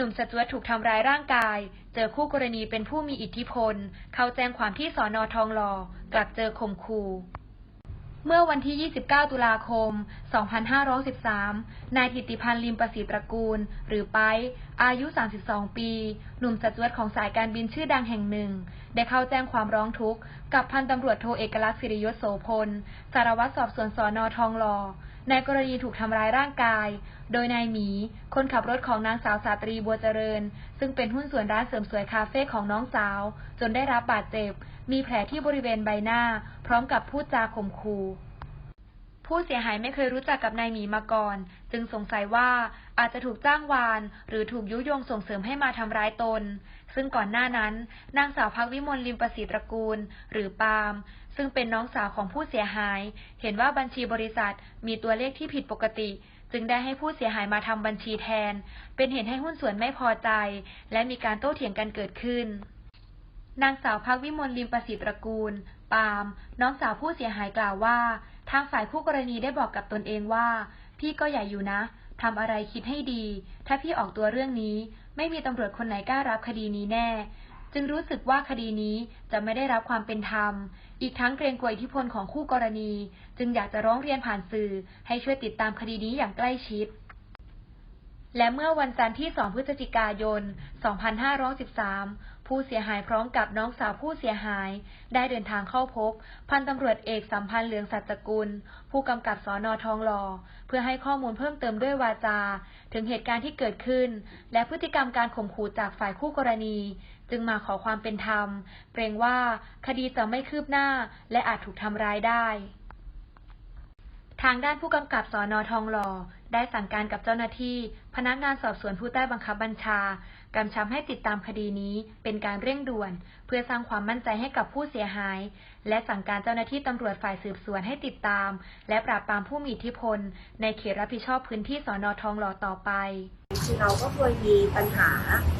หนุ่มสจวตถูกทำร้ายร่างกาย เจอคู่กรณีเป็นผู้มีอิทธิพล เข้าแจ้งความที่สอนอทองหล่อกลับเจอข่มขู่เมื่อวันที่ 29 ตุลาคม 2513 นายถิติพันธ์ลิมประสิทธิ์ตระกูล หรือไปอายุ 32 ปี หนุ่มสจวตของสายการบินชื่อดังแห่งหนึ่ง ได้เข้าแจ้งความร้องทุกข์ กับพันตำรวจโทเอกลักษณ์สิริยศโสพล สารวัตรสอบสวนสอนอทองหล่อ ในกรณีถูกทำร้ายร่างกาย โดยนายหมี คนขับรถของนางสาวสาตรีบัวเจริญ ซึ่งเป็นหุ้นส่วนร้านเสริมสวยคาเฟ่ของน้องสาว จนได้รับบาดเจ็บ มีแผลที่บริเวณใบหน้า พร้อมกับพูดจาข่มขู่ ผู้เสียหายไม่เคยรู้จักกับนายหมีมาก่อน จึงสงสัยว่าอาจจะถูกจ้างวาน หรือถูกยุยงส่งเสริมให้มาทำร้ายตน ซึ่งก่อนหน้านั้น นางสาวพักวิมลลิมประสิทธิ์ตระกูล หรือปาล์มซึ่งเป็นน้องสาวของผู้เสียหาย เห็นว่าบัญชีบริษัทมีตัวเลขที่ผิดปกติ จึงได้ให้ผู้เสียหายมาทำบัญชีแทน เป็นเหตุให้หุ้นส่วนไม่พอใจ และมีการโต้เถียงกันเกิดขึ้นนางสาวพักวิมลลิมประสิทธิ์ตระกูล ปาล์มน้องสาวผู้เสียหายกล่าวว่า ทางฝ่ายคู่กรณีได้บอกกับตนเองว่า พี่ก็ใหญ่อยู่นะทำอะไรคิดให้ดี ถ้าพี่ออกตัวเรื่องนี้ ไม่มีตำรวจคนไหนกล้ารับคดีนี้แน่ จึงรู้สึกว่าคดีนี้จะไม่ได้รับความเป็นธรรม อีกทั้งเกรงกลัวอิทธิพลของคู่กรณี จึงอยากจะร้องเรียนผ่านสื่อให้ช่วยติดตามคดีนี้อย่างใกล้ชิด และเมื่อวันจันทร์ที่ 2 พฤศจิกายน 2513 ผู้เสียหายพร้อมกับน้องสาวผู้เสียหาย ได้เดินทางเข้าพบ พันตำรวจเอกสัมพันธ์เหลืองสัจกุล ผู้กำกับสอนอทองหล่อเพื่อให้ข้อมูลเพิ่มเติมด้วยวาจา ถึงเหตุการณ์ที่เกิดขึ้น และพฤติกรรมการข่มขู่จากฝ่ายคู่กรณี จึงมาขอความเป็นธรรม เกรงว่าคดีจะไม่คืบหน้า และอาจถูกทำร้ายได้ ทางด้านผู้กำกับสอนอทองหล่อได้สั่งการกับเจ้าหน้าที่ พนักงานสอบสวนผู้ใต้บังคับบัญชากำชับให้ติดตามคดีนี้เป็นการเร่งด่วน เพื่อสร้างความมั่นใจให้กับผู้เสียหาย และสั่งการเจ้าหน้าที่ตำรวจฝ่ายสืบสวนให้ติดตาม และปราบปรามผู้มีอิทธิพล ในเขตรับผิดชอบพื้นที่สอนอทองหล่อต่อไปคือเราก็เคยมีปัญหา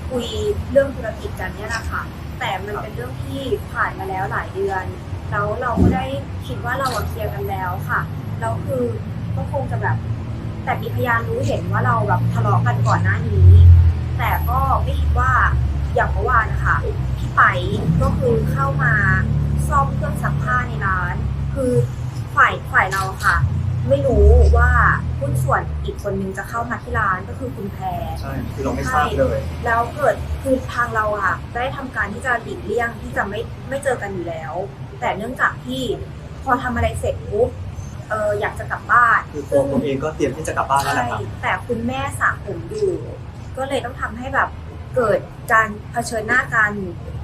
คุยเรื่องธุรกิจกันเนี่ยแหละค่ะแต่มันเป็นเรื่องที่ผ่านมาแล้วหลายเดือนแล้วเราก็ได้คิดว่าเราเคลียร์กันแล้วค่ะ แล้วคือก็คงจะแบบ แต่มีพยานรู้เห็นว่าเราแบบทะเลาะกันก่อนหน้านี้ แต่ก็ไม่คิดว่าอย่างเมื่อวานนะคะพี่ไปก็คือเข้ามาซ่อมเครื่องซักผ้าในร้าน คือฝ่ายฝ่ายเราอะค่ะ ไม่รู้ว่าหุ้นส่วนอีกคนนึงจะเข้ามาที่ร้านก็คือคุณแพรใช่คือเราไม่ทราบเลย แล้วเกิดคือทางเราอะได้ทำการที่จะหลีกเลี่ยงที่จะไม่ไม่เจอกันอยู่แล้ว แต่เนื่องจากที่พอทำอะไรเสร็จปุ๊บ เอออยากจะกลับบ้านคือตัวผมเองก็เตรียมที่จะกลับบ้านแล้วแหใช่ละครับ แต่คุณแม่สระผมอยู่ ก็เลยต้องทำให้แบบเกิดการเผชิญหน้ากัน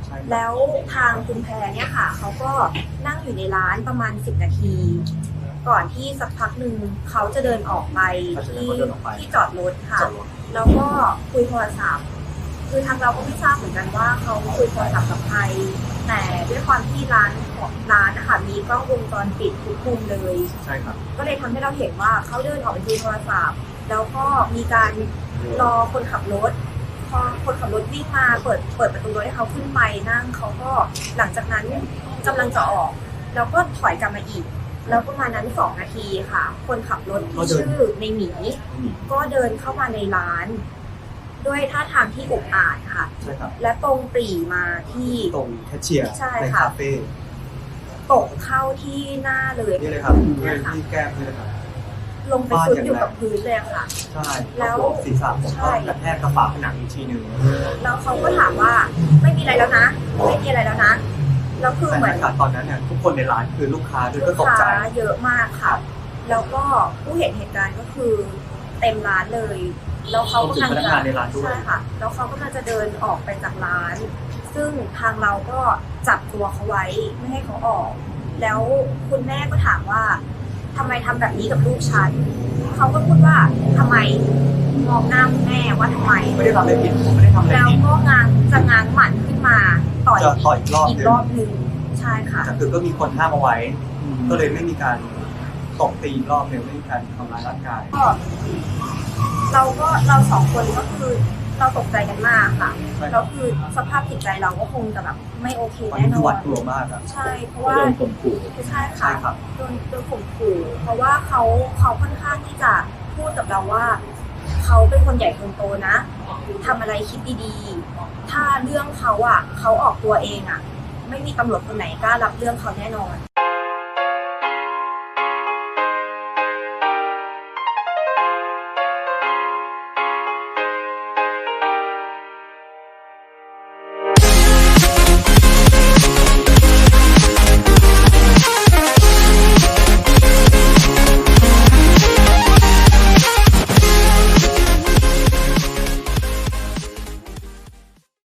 ใช่ครับแล้วทางคุณแพรเนี่ยค่ะ เขาก็นั่งอยู่ในร้านประมาณ 10 นาที ก่อนที่สักพักหนึ่งเขาจะเดินออกไป ที่ที่จอดรถค่ะ จอดรถแล้วก็คุยโทรศัพท์ คือทางเราก็ไม่ทราบเหมือนกันว่าเขาคุยโทรศัพท์กับใครแต่ด้วยความที่ร้านของร้านนะคะมีกล้องวงจรปิดทุกมุมเลย ใช่ครับก็เลยทำให้เราเห็นว่าเขาเดินออกไปคุยโทรศัพท์ แล้วก็มีการรอคนขับรถ พอคนขับรถวิ่งมาเปิดเปิดประตูรถให้เขาขึ้นไปนั่งเขาก็หลังจากนั้นกำลังจะออก แล้วก็ถอยกลับมาอีก แล้วประมาณนั้นสองนาทีค่ะ คนขับรถที่ชื่อในหมี ก็เดินเข้ามาในร้าน ด้วยท่าทางที่อุกอาจค่ะ ใช่ครับ และตรงปรีมาที่ ตรงแคชเชียร์ใช่ในค่ะ คาเฟ่ตกเข้าที่หน้าเลยนี่เลยครับด้วยที่แก้มนี่เลยครับ ลงไปซุดอยู่กับพื้นเลยค่ะ ใช่แล้แล้ววศีรษะผมใช่ก็กระแทกกระฝาผนังอีกทีหนึ่งแล้วเขาก็ถามว่าไม่มีอะไรแล้วนะ ไม่มีอะไรแล้วนะแล้วคือแต่เหมือนอากาศตอนนั้นเนี่ยทุกคนในร้านคือลูกค้าด้วยลูก็กตกใจ ค้าเยอะมากค่ะ แล้วก็ผู้เห็นเหตุการณ์ก็คือเต็มร้านเลย แล้วเขารวมถึงกำลังพนักจะงานในร้านด้วยใช่ค่ะ แล้วเขากำลังจะเดินออกไปจากร้าน ซึ่งทางเราก็จับตัวเขาไว้ไม่ให้เขาออก แล้วคุณแม่ก็ถามว่าทำไมทำแบบนี้กับลูกฉันเขาก็พูดว่าทำไมมองหน้าคุณแม่ว่าทำไมไม่ได้ทำอะไรผิดผมไม่ได้ทำอะไรแล้วผิดก็งางจะงางหมันขึ้นมาต่อยจะต่อยอีกรอบอีกหนึ่งรอบหนึ่งใช่ค่ะแต่คือก็มีคนห้ามเอาไว้ ก็เลยไม่มีการตบตีอีกรอบหนึ่งไม่มีการทำร้ายร่างกายก็ เราก็เราสองคนก็คือเราตกใจกันมากค่ะใช่แล้วคือสภาพจิตใจเราก็คงจะแบบไม่โอเคตอนแน่นี้นคือหอวานดกลัวมากอะใช่เพราะว่าโดนข่มขู่ใช่ใช่ค่ะครับโดนโดนข่มขู่เพราะว่าเขาเขาค่อนข้างที่จะพูดกับเราว่าเขาเป็นคนใหญ่คนโตนะทำอะไรคิดดีๆ ถ้าเรื่องเขาอะเขาออกตัวเองอะ ไม่มีตำรวจคนไหนกล้ารับเรื่องเขาแน่นอน